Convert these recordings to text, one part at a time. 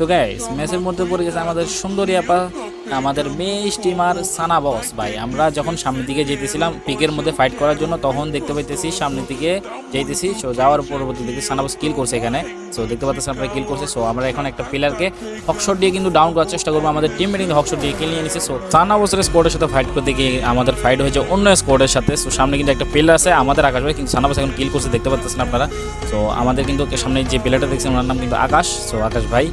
তো গাইস ম্যাচের মধ্যে পড়ে গেছে আমাদের সুন্দরী আপা, আমাদের মেয়ে স্টিমার সানা বস। ভাই, আমরা যখন সামনের দিকে যেতেছিলাম, পিকের মধ্যে ফাইট করার জন্য, তখন দেখতে পাইতেছি সামনের দিকে যেতেছি সো যাওয়ার পরবর্তী দেখি সানা বস কিল করছে এখানে। সো দেখতে পাচ্ছি আপনারা কিল করছে। সো আমরা এখন একটা প্লেয়ারকে হকশট দিয়ে কিন্তু ডাউন করার চেষ্টা করব। আমাদের টিম কিন্তু হকশট দিয়ে কিল নিয়ে নিছে। সো সানা বসের স্কোয়াডের সাথে ফাইট করতে গিয়ে আমাদের ফাইট হয়েছে অন্য স্কোয়াডের সাথে। সো সামনে কিন্তু একটা প্লেয়ার আছে, আমাদের আকাশ ভাই, কিন্তু সানা বস এখন কিল করছে, দেখতে পাচ্ছেন আপনারা। সো আমাদের কিন্তু সামনে যে প্লেয়ারটা দেখছেন, ওনার নাম কিন্তু আকাশ। সো আকাশ ভাই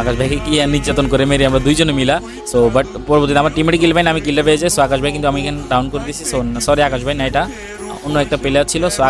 আকাশ ভাইকে কি নির্যাতন করে মেরে আমরা দুইজনে মিলা? সো বাট পরবর্তীতে আমার টিমের কিল ভাই আমি কিলটা পেয়েছে সো আকাশ ভাই কিন্তু আমি এখানে ডাউন করে দিয়েছি। সো সরি আকাশ ভাই, না এটা। অন্য একটা প্লেয়ার ছিল, সো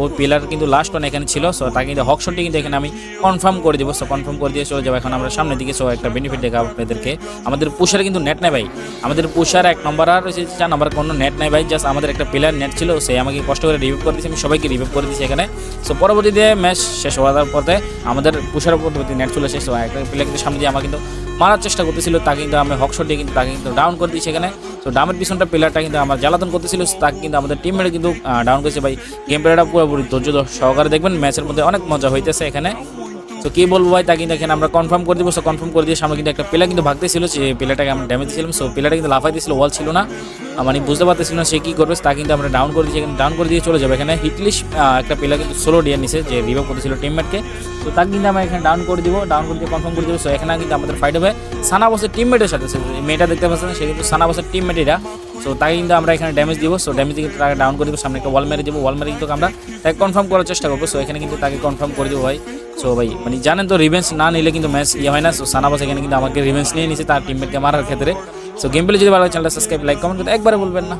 ওই প্লেয়ার কিন্তু লাস্ট ওয়ান এখানে ছিল, সো তাকে কিন্তু হক শটটি কিন্তু এখানে আমি কনফার্ম করে দিব। সো কনফার্ম করে দিয়ে চলে যাব এখন আমরা সামনের দিকে। সো একটা বেনিফিট দেখাবো আপনাদেরকে। আমাদের পুষার কিন্তু নেট নেই ভাই। আমাদের পুষার এক নম্বর আর রয়েছে চার নম্বর কোনো নেট নাই ভাই। জাস্ট আমাদের একটা প্লেয়ার নেট ছিল, সে আমাকে কষ্ট করে রিভিভ করে দিয়েছে। আমি সবাইকে রিভিভ করে দিয়েছি এখানে। সো পরবর্তীতে ম্যাচ শেষ হওয়ার পরে আমাদের পুষার পরবর্তী নেট চলে শেষ হয় একটা প্লেয়ার কিন্তু সামনে দিয়ে আমার কিন্তু মারার চেষ্টা করতেছিল। তাকে কিন্তু আমি হকশট দিয়ে কিন্তু, তাকে কিন্তু ডাউন করে দিয়েছি এখানে। তো ডামের পিছনটা প্লেয়ারটা কিন্তু আমার জ্বালাতন করতেছিল। তাকে কিন্তু আমাদের টিমমেট কিন্তু ডাউন করেছে ভাই। গেম প্লেয়ারটা পুরোপুরি ধৈর্য সহকারে দেখবেন ম্যাচের মধ্যে অনেক মজা হইতেছে এখানে। তো কী বলব ভাই, তা কিন্তু এখানে আমরা কনফার্ম করে দিব। সো কনফার্ম করে দিয়ে সামনে কিন্তু একটা প্লেয়ার কিন্তু ভাগতেছিল, যে প্লেয়ারটাকে আমরা ড্যামেজ দিয়েছিলাম। সো প্লেয়ারটা কিন্তু লাফাই দিয়েছিল ওয়াল ছিল না। মানে বুঝতে পারতেছিল না সে কী করবে, তা কিন্তু আমরা ডাউন করে দিয়েছি। এখানে ডাউন করে দিয়ে চলে যাবে। এখানে হিটলিশ একটা প্লেয়ার কিন্তু সোলো ডিয়ার নিছে, যে রিভাইভ করতেছিল টিমমেটকে তো তাকে কিন্তু আমরা এখানে ডাউন করে দিব ডাউন করে দিয়ে কনফার্ম করে দিব। সো এখানে কিন্তু আমাদের ফাইট হবে সানা বসের টিমমেটের সাথে। মেয়েটা দেখতে পাচ্ছেন, সে কিন্তু সানা বসের টিমমেট এরা সো তাকে কিন্তু আমরা এখানে ড্যামেজ দিব। সো ড্যামেজ দিয়ে তাকে ডাউন করে দিব, সামনে একটা ওয়াল মেরে দিব। ওয়াল মেরে কিন্তু আমরা তাকে কনফার্ম করার চেষ্টা করব। সো এখানে কিন্তু তাকে কনফার্ম করে দিব ভাই। সো ভাই মানে জানেন তো রিভেন্স না নিলে কিন্তু ম্যাচ ইয়ে হয় না। সো সানাবাস এখানে কিন্তু আমাকে রিভেন্স নিয়ে নিছে, তার টিমমেটকে মারার ক্ষেত্রে। সো গেম যদি ভালো চ্যানেলটা সাবস্ক্রাইব লাইক কমেন্ট করতে একবারে বলবেন না।